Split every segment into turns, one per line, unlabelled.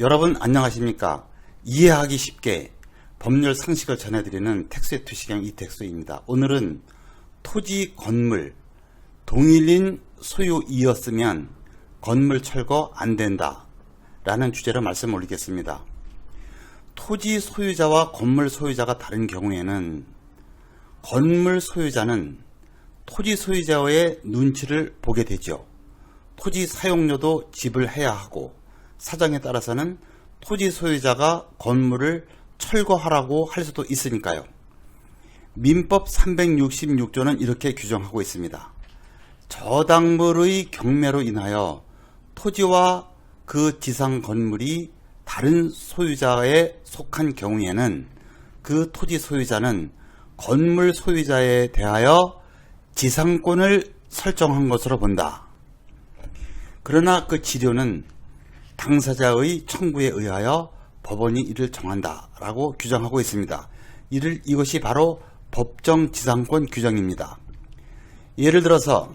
여러분 안녕하십니까? 이해하기 쉽게 법률 상식을 전해드리는 텍스의 투시경 이텍스입니다. 오늘은 토지 건물 동일인 소유이었으면 건물 철거 안 된다 라는 주제로 말씀 올리겠습니다. 토지 소유자와 건물 소유자가 다른 경우에는 건물 소유자는 토지 소유자의 눈치를 보게 되죠. 토지 사용료도 지불해야 하고 사정에 따라서는 토지 소유자가 건물을 철거하라고 할 수도 있으니까요. 민법 366조는 이렇게 규정하고 있습니다. 저당물의 경매로 인하여 토지와 그 지상 건물이 다른 소유자에 속한 경우에는 그 토지 소유자는 건물 소유자에 대하여 지상권을 설정한 것으로 본다. 그러나 그 지료는 당사자의 청구에 의하여 법원이 이를 정한다라고 규정하고 있습니다. 이를 이것이 바로 법정 지상권 규정입니다. 예를 들어서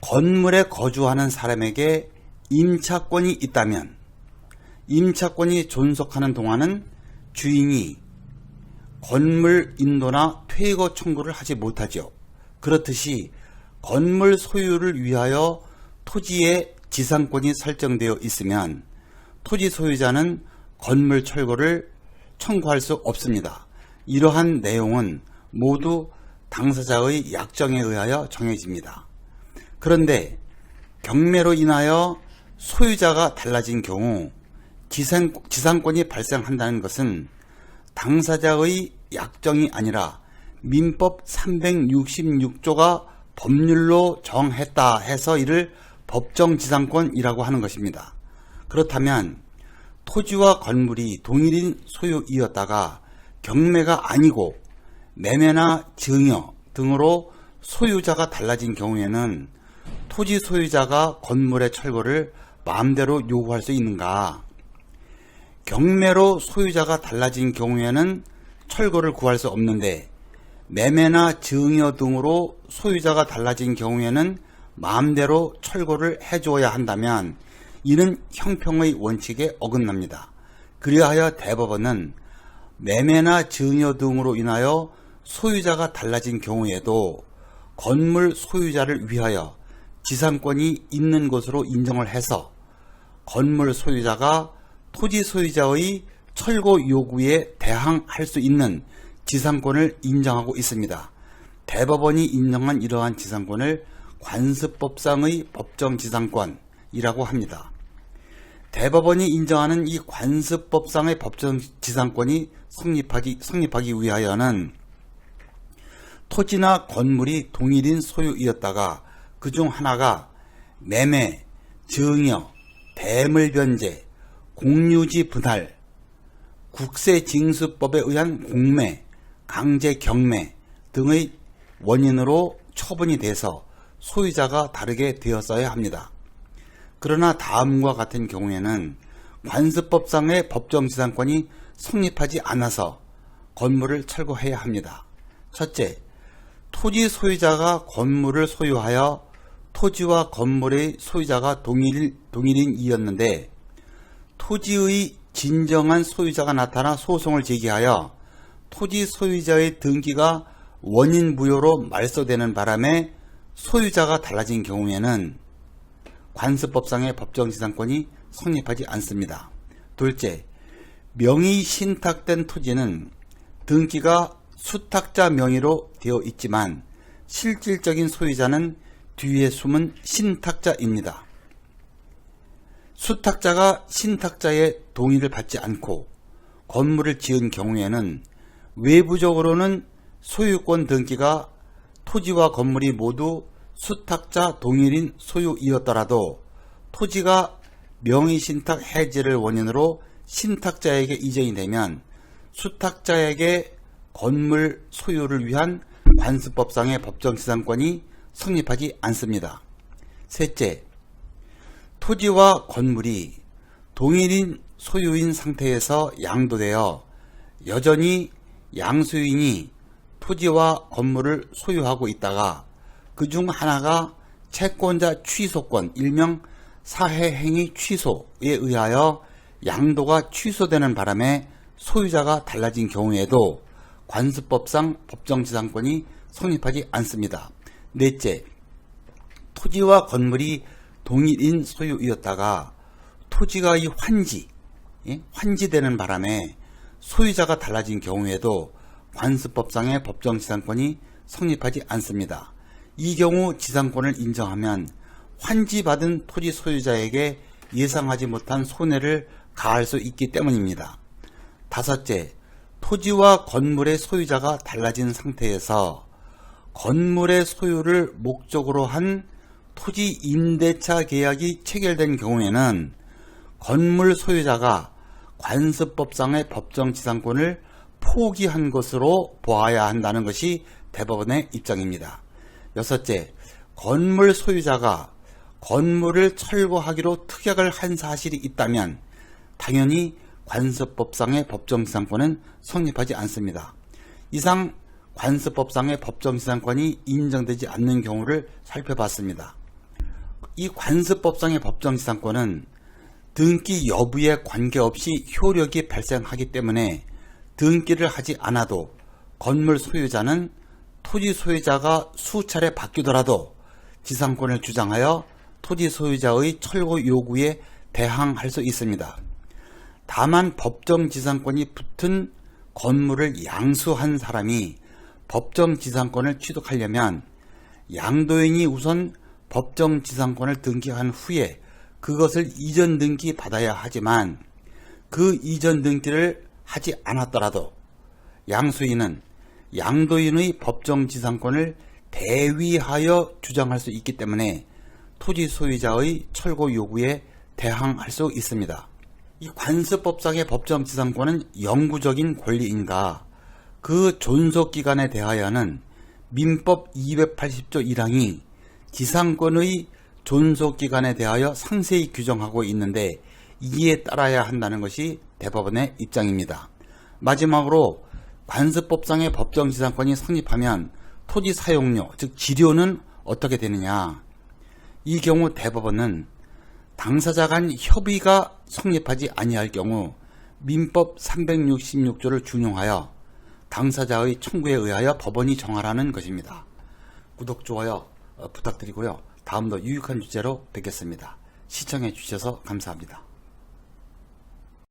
건물에 거주하는 사람에게 임차권이 있다면 임차권이 존속하는 동안은 주인이 건물 인도나 퇴거 청구를 하지 못하죠. 그렇듯이 건물 소유를 위하여 토지에 지상권이 설정되어 있으면 토지 소유자는 건물 철거를 청구할 수 없습니다. 이러한 내용은 모두 당사자의 약정에 의하여 정해집니다. 그런데 경매로 인하여 소유자가 달라진 경우 지상, 지상권이 발생한다는 것은 당사자의 약정이 아니라 민법 366조가 법률로 정했다 해서 이를 법정지상권이라고 하는 것입니다. 그렇다면 토지와 건물이 동일인 소유이었다가 경매가 아니고 매매나 증여 등으로 소유자가 달라진 경우에는 토지 소유자가 건물의 철거를 마음대로 요구할 수 있는가? 경매로 소유자가 달라진 경우에는 철거를 구할 수 없는데 매매나 증여 등으로 소유자가 달라진 경우에는 마음대로 철거를 해줘야 한다면 이는 형평의 원칙에 어긋납니다. 그리하여 대법원은 매매나 증여 등으로 인하여 소유자가 달라진 경우에도 건물 소유자를 위하여 지상권이 있는 것으로 인정을 해서 건물 소유자가 토지 소유자의 철거 요구에 대항할 수 있는 지상권을 인정하고 있습니다. 대법원이 인정한 이러한 지상권을 관습법상의 법정지상권이라고 합니다. 대법원이 인정하는 이 관습법상의 법정지상권이 성립하기, 성립하기 위하여는 토지나 건물이 동일인 소유이었다가 그중 하나가 매매, 증여, 대물 변제, 공유지 분할, 국세징수법에 의한 공매, 강제 경매 등의 원인으로 처분이 돼서 소유자가 다르게 되었어야 합니다. 그러나 다음과 같은 경우에는 관습법상의 법정지상권이 성립하지 않아서 건물을 철거해야 합니다. 첫째, 토지 소유자가 건물을 소유하여 토지와 건물의 소유자가 동일, 동일인이었는데 토지의 진정한 소유자가 나타나 소송을 제기하여 토지 소유자의 등기가 원인 무효로 말소되는 바람에 소유자가 달라진 경우에는 관습법상의 법정지상권이 성립하지 않습니다. 둘째, 명의 신탁된 토지는 등기가 수탁자 명의로 되어 있지만 실질적인 소유자는 뒤에 숨은 신탁자입니다. 수탁자가 신탁자의 동의를 받지 않고 건물을 지은 경우에는 외부적으로는 소유권 등기가 토지와 건물이 모두 수탁자 동일인 소유이었더라도 토지가 명의신탁 해지를 원인으로 신탁자에게 이전이 되면 수탁자에게 건물 소유를 위한 관습법상의 법정지상권이 성립하지 않습니다. 셋째, 토지와 건물이 동일인 소유인 상태에서 양도되어 여전히 양수인이 토지와 건물을 소유하고 있다가 그 중 하나가 채권자 취소권, 일명 사해행위 취소에 의하여 양도가 취소되는 바람에 소유자가 달라진 경우에도 관습법상 법정지상권이 성립하지 않습니다. 넷째, 토지와 건물이 동일인 소유이었다가 토지가 이 환지, 예? 환지되는 바람에 소유자가 달라진 경우에도 관습법상의 법정지상권이 성립하지 않습니다. 이 경우 지상권을 인정하면 환지받은 토지 소유자에게 예상하지 못한 손해를 가할 수 있기 때문입니다. 다섯째, 토지와 건물의 소유자가 달라진 상태에서 건물의 소유를 목적으로 한 토지 임대차 계약이 체결된 경우에는 건물 소유자가 관습법상의 법정 지상권을 포기한 것으로 보아야 한다는 것이 대법원의 입장입니다. 여섯째, 건물 소유자가 건물을 철거하기로 특약을 한 사실이 있다면 당연히 관습법상의 법정지상권은 성립하지 않습니다. 이상 관습법상의 법정지상권이 인정되지 않는 경우를 살펴봤습니다. 이 관습법상의 법정지상권은 등기 여부에 관계없이 효력이 발생하기 때문에 등기를 하지 않아도 건물 소유자는 토지 소유자가 수차례 바뀌더라도 지상권을 주장하여 토지 소유자의 철거 요구에 대항할 수 있습니다. 다만 법정 지상권이 붙은 건물을 양수한 사람이 법정 지상권을 취득하려면 양도인이 우선 법정 지상권을 등기한 후에 그것을 이전 등기 받아야 하지만 그 이전 등기를 하지 않았더라도 양수인은 양도인의 법정지상권을 대위하여 주장할 수 있기 때문에 토지 소유자의 철거 요구에 대항할 수 있습니다. 이 관습법상의 법정지상권은 영구적인 권리인가 그 존속기간에 대하여는 민법 280조 1항이 지상권의 존속기간에 대하여 상세히 규정하고 있는데 이에 따라야 한다는 것이 대법원의 입장입니다. 마지막으로 관습법상의 법정지상권이 성립하면 토지 사용료, 즉 지료는 어떻게 되느냐. 이 경우 대법원은 당사자 간 협의가 성립하지 아니할 경우 민법 366조를 준용하여 당사자의 청구에 의하여 법원이 정하라는 것입니다. 구독, 좋아요 어, 부탁드리고요. 다음도 유익한 주제로 뵙겠습니다. 시청해 주셔서 감사합니다.